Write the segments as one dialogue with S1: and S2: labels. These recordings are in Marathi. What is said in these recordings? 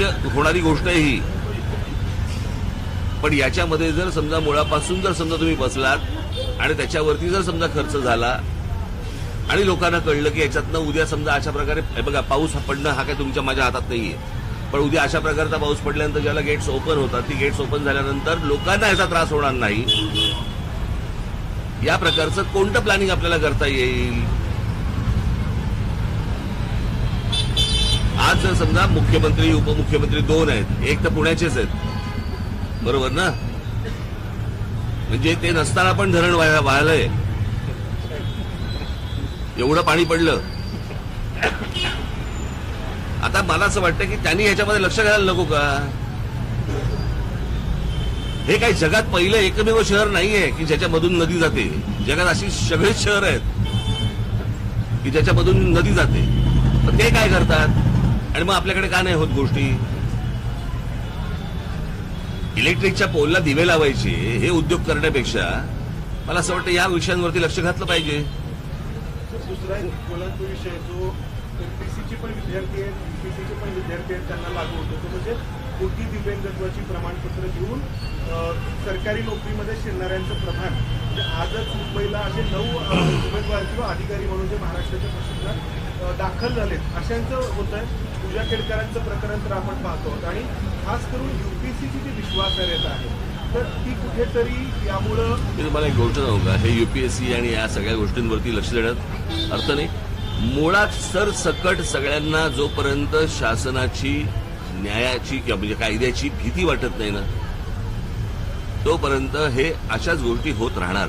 S1: होणारी गोष्ट आहे ही. पण याच्यामध्ये जर समजा मुळापासून जर समजा तुम्ही बसलात आणि त्याच्यावरती जर समजा खर्च झाला आणि लोकांना कळलं की याच्यातनं उद्या समजा अशा प्रकारे बघा पाऊस पडणं हा काय तुमच्या माझ्या हातात नाहीये. पण उद्या अशा प्रकारचा पाऊस पडल्यानंतर ज्याला गेट्स ओपन होतात ती गेट्स ओपन झाल्यानंतर लोकांना याचा त्रास होणार नाही. या प्रकारचं कोणतं प्लॅनिंग आपल्याला करता येईल? आज जर समजा मुख्यमंत्री उपमुख्यमंत्री दोन आहेत. एक तर पुण्याचेच आहेत. बरोबर ना? म्हणजे ते नसताना पण धरण व्हायलंय एवढं पाणी पडलं. आता मला असं वाटतं की त्यांनी ह्याच्यामध्ये लक्ष घालायला नको का? हे काही जगात पहिलं एकमेव शहर नाहीये की ज्याच्यामधून नदी जाते. जगात अशी सगळेच शहर आहेत की ज्याच्यामधून नदी जाते. पण ते काय करतात? आणि मग आपल्याकडे का नाही होत गोष्टी? इलेक्ट्रिकच्या पोलला दिवे लावायचे हे उद्योग करण्यापेक्षा मला असं वाटतं या विषयांवरती लक्ष घातलं पाहिजे.
S2: दुसरा एक बोलायचा विषय जो एमपीसीचे पण विद्यार्थी आहेत एमपीसीचे पण विद्यार्थी आहेत त्यांना लागू होतो. तो म्हणजे कोटी दिव्यांगत्वाची प्रमाणपत्र घेऊन सरकारी नोकरीमध्ये शिरणाऱ्यांचं प्रमाण म्हणजे आजच मुंबईला असे नऊ उमेदवार किंवा अधिकारी म्हणून जे महाराष्ट्राच्या प्रशिक्षणात दाखल झालेत अशांचं होत आहे पूजा केडकरांचं प्रकरण तर आपण पाहतो. आणि खास करून युपीएससीची जी विश्वासार्हता आहे तर ती कुठेतरी यामुळं
S1: मी तुम्हाला एक गोष्ट सांगू का? हे युपीएससी आणि या सगळ्या गोष्टींवरती लक्ष देण्यात अर्थ नाही. मुळात सरसकट सगळ्यांना जोपर्यंत शासनाची न्यायाची किंवा म्हणजे कायद्याची भीती वाटत नाही ना तोपर्यंत हे अशाच गोष्टी होत राहणार.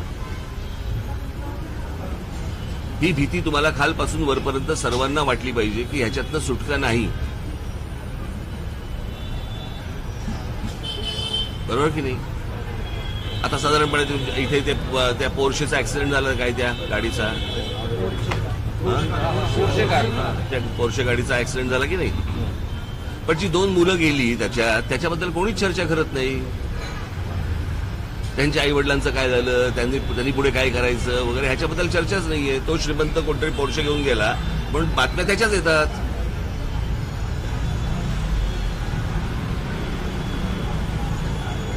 S1: ही भीती तुम्हाला खालपासून वरपर्यंत सर्वांना वाटली पाहिजे की ह्याच्यातनं सुटका नाही. बरोबर की नाही? आता साधारणपणे इथे ते त्या पोर्शेचा ऍक्सिडेंट झाला काय त्या गाडीचा? त्या पोर्शे गाडीचा ऍक्सिडेंट झाला की नाही? पण जी दोन मुलं गेली त्याच्या त्याच्याबद्दल कोणीच चर्चा करत नाही. त्यांच्या आई वडिलांचं काय झालं त्यांनी त्यांनी पुढे काय करायचं वगैरे ह्याच्याबद्दल चर्चाच नाहीये. तो श्रीमंत कोणतरी पोर्शे घेऊन गेला पण बातम्या त्याच्याच येतात.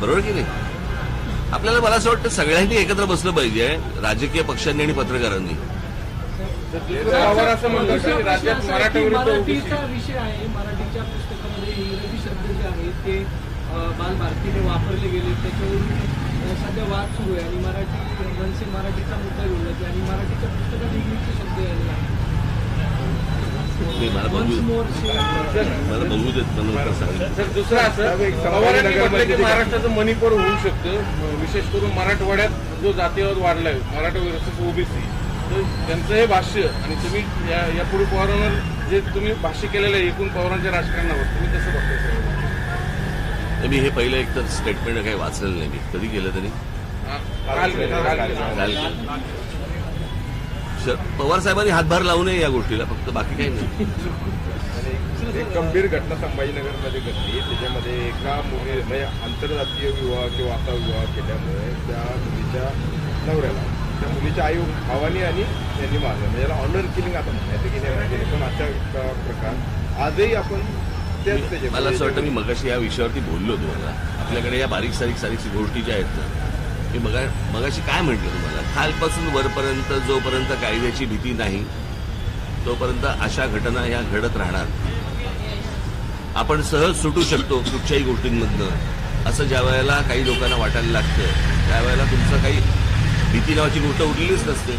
S1: बरोबर की नाही? आपल्याला मला असं वाटतं सगळ्यांनी एकत्र बसलं पाहिजे राजकीय पक्षांनी आणि पत्रकारांनी.
S3: मराठीचा विषय आहे मराठीच्या पुस्तकामध्ये इंग्रजी शब्द जे आहेत ते अ, बालभारतीने वापरले गेले त्याच्यावरून सध्या वाद सुरू आहे आणि मराठी मनसे मराठीचा मुद्दा घेऊन जाते आणि मराठीच्या पुस्तकात इंग्लिशचे शब्द यायला
S4: दुसरं असं महाराष्ट्राचं मणिपूर होऊ शकतं. विशेष करून मराठवाड्यात जो जातीयवाद वाढलाय मराठा विरुद्ध ओबीसी तर त्यांचं हे भाष्य आणि तुम्ही या यापुढे पवारांवर जे तुम्ही भाष्य केलेलं आहे एकूण पवारांच्या राजकारणावर तुम्ही कसं बघताय
S1: मी हे पहिलं एक तर स्टेटमेंट काही वाचलेलं नाही मी. कधी केलं तरी
S4: काल
S1: पवार साहेबांनी हातभार लावू नये या गोष्टीला फक्त बाकी काही नाही.
S5: आणि एक गंभीर घटना संभाजीनगरमध्ये घडली. त्याच्यामध्ये एका मुली म्हणजे आंतरजातीय विवाह किंवा आता विवाह केल्यामुळे त्या मुलीच्या नवऱ्याला त्या मुलीच्या आई भावानी आणि यांनी मारलं. म्हणजे याला ऑनर किलिंग आता म्हणायचं की नाही पण अशा प्रकार आजही आपण
S1: मला असं वाटतं मी मगाशी या विषयावरती बोललो तुम्हाला. आपल्याकडे या बारीक सारीक सारीक गोष्टी ज्या आहेत ना मी मगा मगाशी काय म्हटलं तुम्हाला? खालपासून वरपर्यंत जोपर्यंत कायद्याची भीती नाही तोपर्यंत अशा घटना ह्या घडत राहणार. आपण सहज सुटू शकतो कुठच्याही गोष्टींमधनं. असं ज्या वेळेला काही लोकांना वाटायला लागतं त्यावेळेला तुमचं काही भीती नावाची गोष्ट उरलेलीच नसते.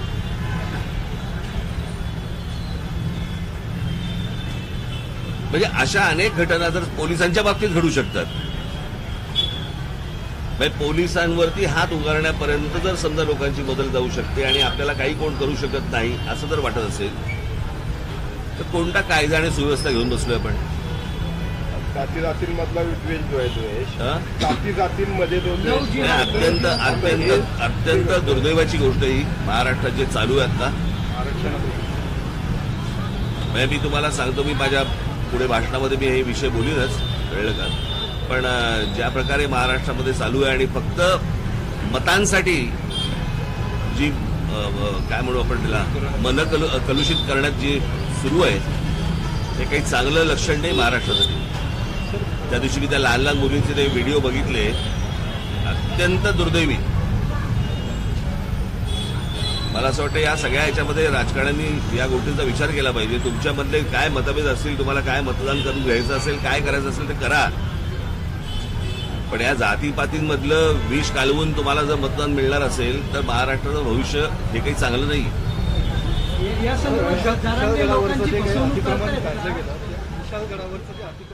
S1: म्हणजे अशा अनेक घटना जर पोलिसांच्या बाबतीत घडू शकतात. म्हणजे पोलिसांवरती हात उगारण्यापर्यंत जर समजा लोकांची बदल जाऊ शकते आणि आपल्याला काही कोण करू शकत नाही असं जर वाटत असेल तर कोणता कायदा आणि सुव्यवस्था घेऊन बसलोय आपण?
S5: जाती जातींमधला विद्वेष जो आहे द्वेष
S1: हा?
S5: जाती जातींमध्ये
S1: अत्यंत अत्यंत अत्यंत दुर्दैवाची गोष्ट ही. महाराष्ट्रात जे चालू आहे आता. म्हणजे मी तुम्हाला सांगतो मी माझ्या पुढे भाषणामध्ये मी हे विषय बोलीनच कळलं का? पण ज्या प्रकारे महाराष्ट्रामध्ये चालू आहे आणि फक्त मतांसाठी जी काय म्हणू आपण त्याला मन कलु कलुषित करण्यात जी सुरू आहे ते काही चांगलं लक्षण नाही महाराष्ट्रासाठी. त्या दिवशी मी त्या लहान लहान मुलींचे ते व्हिडिओ बघितले. अत्यंत दुर्दैवी. मला असं वाटतं या सगळ्या ह्याच्यामध्ये राजकारण्यांनी या गोष्टींचा विचार केला पाहिजे. तुमच्यामधले काय मतभेद असतील तुम्हाला काय मतदान करून घ्यायचं असेल काय करायचं असेल ते करा. पण या जातीपातींमधलं विष कालवून तुम्हाला जर मतदान मिळणार असेल तर महाराष्ट्राचं भविष्य हे काही चांगलं नाही.
S2: जे